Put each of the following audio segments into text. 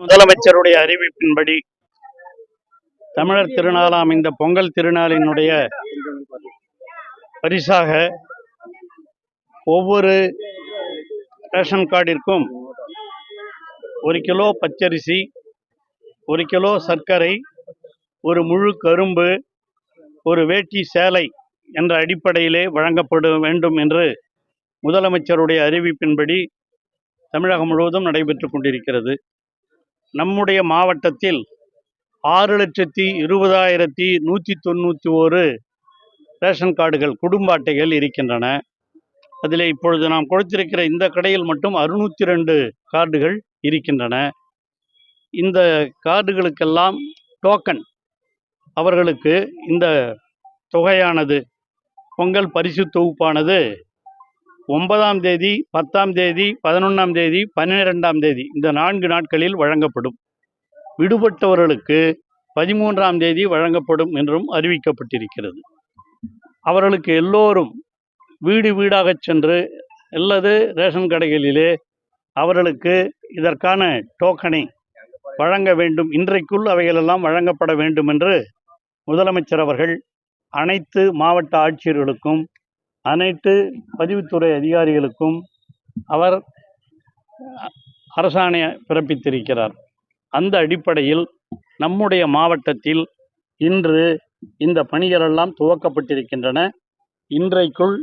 முதலமைச்சருடைய அறிவிப்பின்படி தமிழர் திருநாளாம் இந்த பொங்கல் திருநாளினுடைய பரிசாக ஒவ்வொரு ரேஷன் கார்டிற்கும் ஒரு கிலோ பச்சரிசி ஒரு கிலோ சர்க்கரை ஒரு முழு கரும்பு ஒரு வேட்டி சேலை என்ற அடிப்படையிலே வழங்கப்பட வேண்டும் என்று முதலமைச்சருடைய அறிவிப்பின்படி தமிழகம் முழுவதும் நடைபெற்று கொண்டிருக்கிறது. நம்முடைய மாவட்டத்தில் ஆறு லட்சத்தி இருபதாயிரத்தி நூற்றி தொண்ணூற்றி ஒரு ரேஷன் கார்டுகள் குடும்ப அட்டைகள் இருக்கின்றன. அதில் இப்பொழுது நாம் கொடுத்திருக்கிற இந்த கடையில் மட்டும் அறுநூற்றி ரெண்டு கார்டுகள் இருக்கின்றன. இந்த கார்டுகளுக்கெல்லாம் டோக்கன் அவர்களுக்கு இந்த தொகையானது பொங்கல் பரிசு தொகுப்பானது ஒன்பதாம் தேதி பத்தாம் தேதி பதினொன்றாம் தேதி பன்னிரெண்டாம் தேதி இந்த நான்கு நாட்களில் வழங்கப்படும். விடுபட்டவர்களுக்கு பதிமூன்றாம் தேதி வழங்கப்படும் என்றும் அறிவிக்கப்பட்டிருக்கிறது. அவர்களுக்கு எல்லோரும் வீடு வீடாக சென்று அல்லது ரேஷன் கடைகளிலே அவர்களுக்கு இதற்கான டோக்கனை வழங்க வேண்டும். இன்றைக்குள் அவைகளெல்லாம் வழங்கப்பட வேண்டும் என்று முதலமைச்சர் அவர்கள் அனைத்து மாவட்ட ஆட்சியர்களுக்கும் அனைத்து பதிவுத்துறை அதிகாரிகளுக்கும் அவர் அரசாணை பிறப்பித்திருக்கிறார். அந்த அடிப்படையில் நம்முடைய மாவட்டத்தில் இன்று இந்த பணிகளெல்லாம் துவக்கப்பட்டிருக்கின்றன. இன்றைக்குள்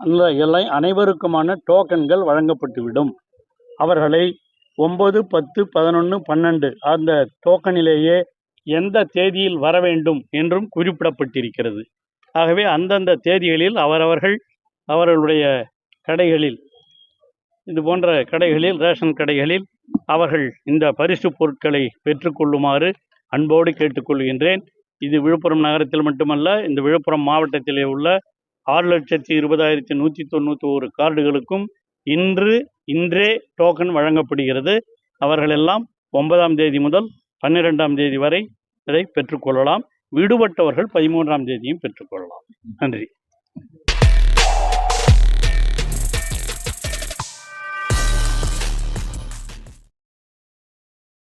அந்த எல்லை அனைவருக்குமான டோக்கன்கள் வழங்கப்பட்டுவிடும். அவர்களை ஒம்பது பத்து பதினொன்று பன்னெண்டு அந்த டோக்கனிலேயே எந்த தேதியில் வர வேண்டும் என்றும் குறிப்பிடப்பட்டிருக்கிறது. ஆகவே அந்தந்த தேதிகளில் அவரவர்கள் அவர்களுடைய கடைகளில் இது போன்ற கடைகளில் ரேஷன் கடைகளில் அவர்கள் இந்த பரிசு பொருட்களை பெற்றுக்கொள்ளுமாறு அன்போடு கேட்டுக்கொள்கின்றேன். இது விழுப்புரம் நகரத்தில் மட்டுமல்ல இந்த விழுப்புரம் மாவட்டத்திலே உள்ள ஆறு லட்சத்தி இருபதாயிரத்தி நூற்றி தொண்ணூற்றி ஒரு கார்டுகளுக்கும் இன்று இன்றே டோக்கன் வழங்கப்படுகிறது. அவர்களெல்லாம் ஒன்பதாம் தேதி முதல் பன்னிரெண்டாம் தேதி வரை இதை பெற்றுக்கொள்ளலாம். விடுபட்டவர்கள் பதிமூன்றாம் தேதியும் பெற்றுக்கொள்ளலாம். நன்றி.